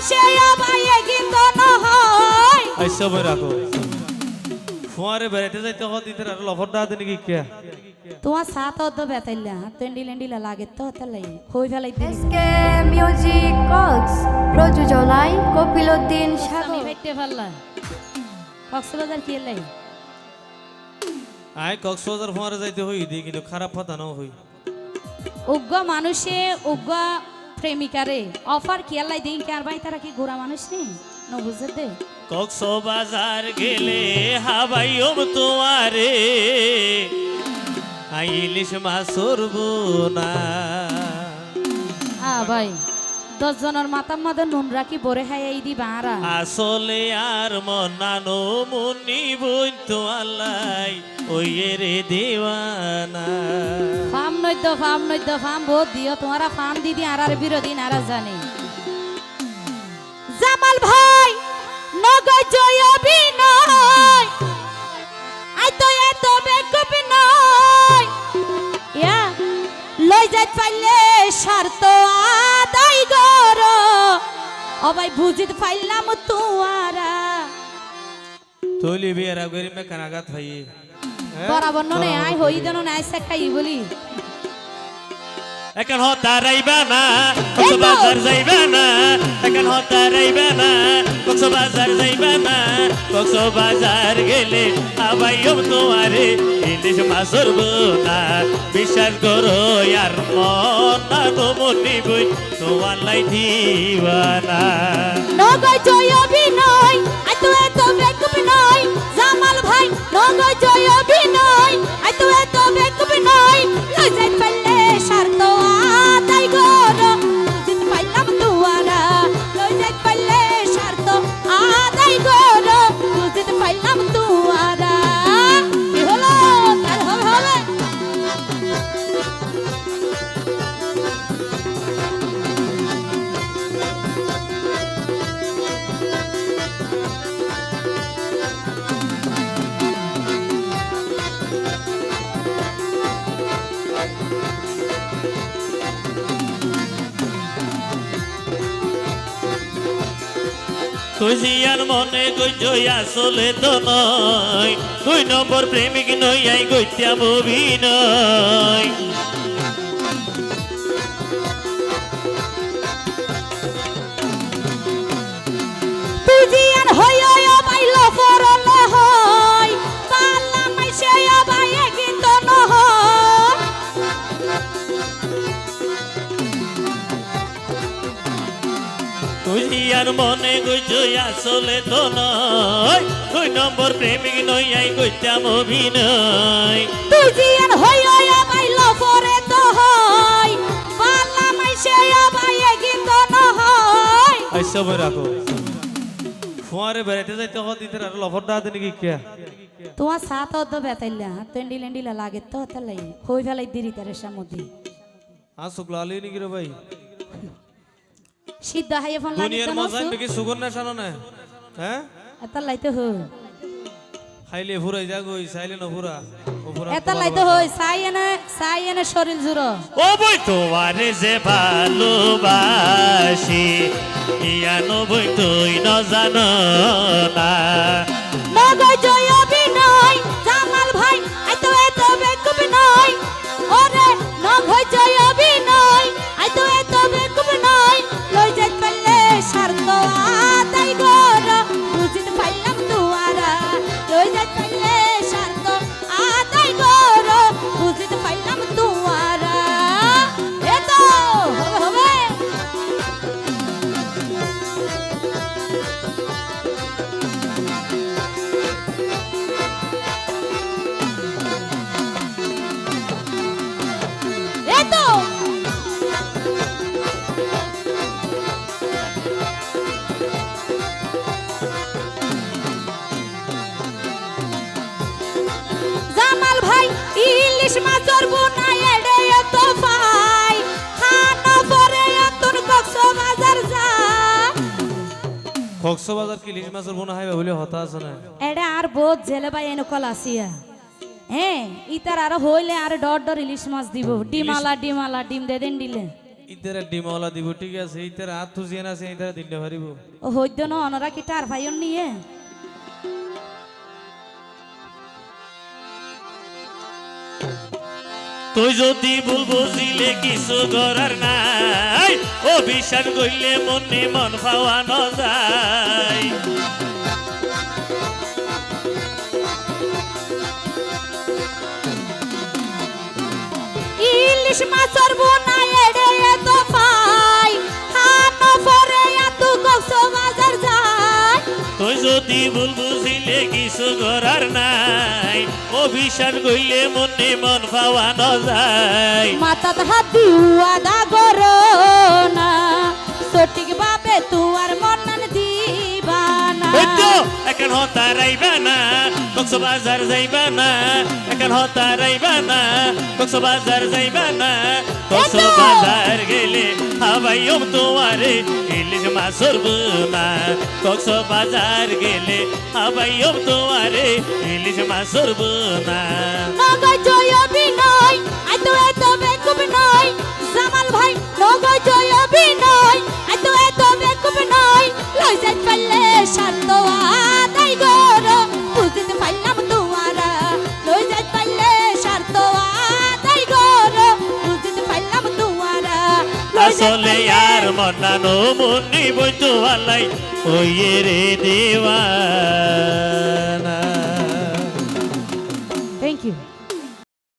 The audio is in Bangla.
মাইসে আবাইয়ে গীত নহয়। আইসা বই রাখো। ফুয়ারে বেড়াইতে যাইতে হত দিতে আর লফর দাঁতে নাকি কে তোমার সাত অর্ধ বেতাইলা তেন্ডি লেন্ডিলা লাগে তো তালাই হই ফেলাই এসকে মিউজিক কক্স প্রযোজনায় কপিলউদ্দিন আমি সাগর। বাইতে পারলা কক্সবাজার কি লাই আয় কক্সবাজার ফুয়ারে যাইতে হই দি কিন্তু খারাপ কথা না হই। উগ্র মানুষে উগ্র প্রেমিকারে অফার কি আল্লাহ দিন কি আর ভাই তারা কি গোড়া মানুষ নেই? ন বুঝতে দে। কক্সবাজার গেলে হাবাইম তোমারে আইলিশ মা মাছ সরবো না আ ভাই। দশ জনের মাথার মধ্যে নুন রাখি বরে হাই এই দি বাঁরা আসলে আর মনানো মুনি বই তো আল্লাই ওই রে দেওয়ানা। ফাম নৈদ্য ফাম নৈদ্য ফাম বহুত দিও তোমারা ফাম দিদি আর আর বিরোধী নারা জানে। জামাল ভাই! অবাই বুঝিত পাইলাম তুয়ারা। তৈলি বিয়ারা গরিমে কানাগাত হই বরাবর ননে আই হই দেন নাই খাই বলি। এখন হতা রাইবা না, কক্সবাজার যাইবা না, এখন হতা রাইবা না, কক্সবাজার যাইবা না, কক্সবাজার গেলে আবাইম তোমারে ইলিশ মাছর না বিশ্বাস করো আর মন না নমনি বই, তোমার লাই দিবানা। নগর জয় বিনয় আই তো এত বেকুব নয়, জামাল ভাই, নগর জয় বিনয় জিয়ার মনে গই আসলে তো নয়। দুই নম্বর প্রেমিক নই আই গইত্যাম অভিনয় তুজিয়ান তুই জিয়ার মনে গই আসলে তো নয়। দুই নম্বর প্রেমিক নই আই গইত্যাম অভিনয় তুজিয়ান হই হই বাইল ফরে তো হই পাল্লা মাইসে বাই গীত নহয়। আইসা বই রাখো। ফুয়ারে বেড়াইতে যাইতে হত দিতে আর লফর দাঁতে নাকি কে তোমার সাত অর্ধ বেতাইলা তেন্ডি লেন্ডিলা লাগে তো তালাই। হই ফেলাই দিরি তারে সামুদি আসুক লালি নাকি রে ভাই? সিদ্ধ হাইয়ে ফোন লাগে দুনিয়ার সুগর না শানো না। হ্যাঁ? এটা লাইতে হই খাইলে ফুরাই যা গই চাইলে না ফুরা। এটা লাইতে হই সাই এনে সাই এনে শরীর জুড়ো। ও বই তোমারে যে ভালোবাসি ইয়ানো বই তুই ন জানো না। নগর জয় ইলিশ মাছর বুনাই এডে এত পাই খানা পরে এতন কক্সবাজার যা কক্সবাজার কি লিশ মাছের বোনা হাইবা বলে হতা আছে না এডে আর বহুত জেলে ভাই এনকল আসিয়া। হ্যাঁ ইতার আর হইলে আর ডর ডর ইলিশ মাছ দিব। ডিমালা ডিমালা ডিম দে দেন দিলে। ইতারা ডিমওয়ালা দিব ঠিক আছে। ইতারা হাত তুজিয়ে আছে ইতারা দিলে পারিব ও হইদ ন অনরা কি টার ভাইয়ন নিয়ে? তুই যদি ভুল বুঝিলে কিছু করার নাই বিশ্বাস করলে মনে মন পাওয়ানো যায়। ইলিশ মাছর বোনা এড়ে এত পাই হানো পরে এত কক্স বাজার যায়। তুই যদি ভুল বুঝিলে কিছু করার নাই ও গইলে মনে মন পাওয়া ন যায়। মাথাত হাত দিওয়া দা গরো না। সঠিক ভাবে তোমার তো এখন হতা রাইবা না, কক্সবাজার যাইবা না এখন হতা রাইবা না, কক্সবাজার যাইবা না। কক্সবাজার গেলে হাবাইম তোমারে ইলিশ মাছর বুনা। কক্সবাজার গেলে হাবাইম তোমারে ইলিশ মাছর বুনা। নগর জয় আই তো এত বেকুব নয়। জামাল ভাই, নগর জয় আসলে আর মনানো মনি বইতো আলাই ওই রে দেওয়ানা।